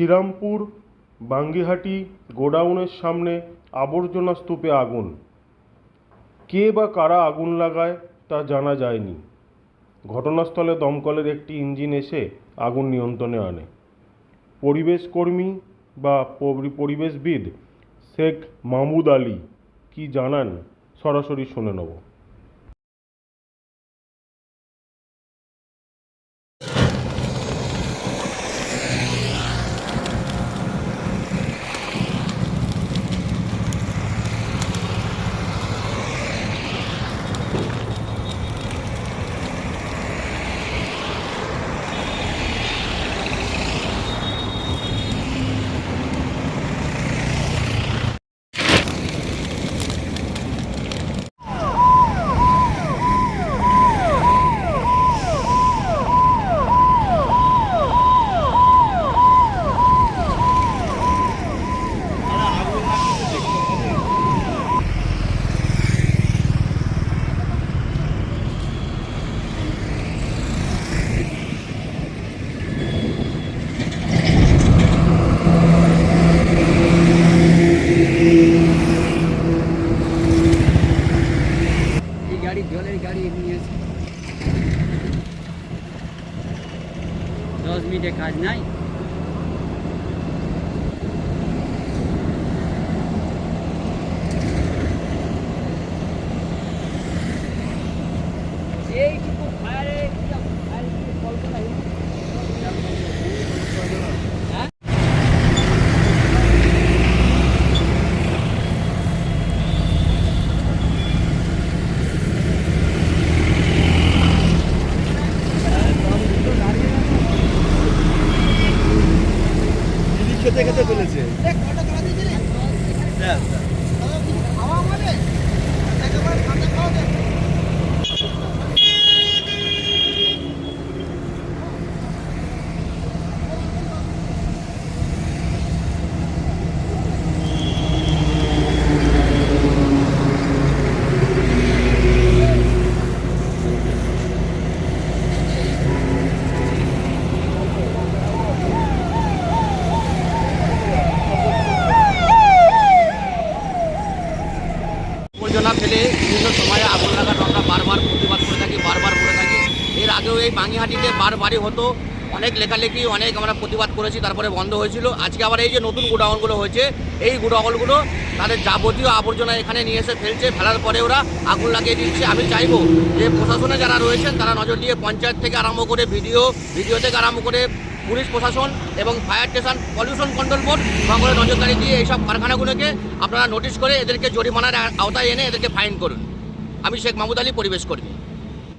শ্রীরামপুর, বাঙ্গিহাটি, গোডাউনের সামনে আবর্জনা স্তূপে আগুন। কে বা কারা আগুন লাগায় তা জানা যায়নি। ঘটনাস্থলে দমকলের একটি ইঞ্জিন এসে আগুন নিয়ন্ত্রণে আনে। পরিবেশ কর্মী বা পরিবেশবিদ শেখ মাহমুদ আলী কি জানান সরাসরি শুনে নেব। গাড়ি জলের গাড়ি নিয়ে এসে দশ মিনিটে কাজ নাই? খেতে খেতে ফেলেছে। আবর্জনা ফেলে বিভিন্ন সময়ে আগুন লাগানো আমরা বারবার প্রতিবাদ করে থাকি, বারবার করে থাকি। এর আগেও এই বাঙিহাটিতে বারবারই হতো। অনেক লেখালেখি, অনেক আমরা প্রতিবাদ করেছি, তারপরে বন্ধ হয়েছিল। আজকে আবার এই যে নতুন গোডাউনগুলো হয়েছে, এই গোডাউনগুলো তাদের যাবতীয় আবর্জনা এখানে নিয়ে এসে ফেলছে, ফেলার পরে ওরা আগুন লাগিয়ে দিচ্ছে। আমি চাইব যে প্রশাসনে যারা রয়েছেন, তারা নজর দিয়ে পঞ্চায়েত থেকে আরম্ভ করে ভিডিও ভিডিও থেকে আরম্ভ করে পুলিশ প্রশাসন এবং fire station pollution control board সকলে নজরদারি দিয়ে এইসব কারখানাগুলোকে আপনারা নোটিশ করে এদেরকে জরিমানার আওতায় এনে এদেরকে ফাইন করুন। আমি শেখ মাহমুদ আলী, পরিবেশ কর্মী।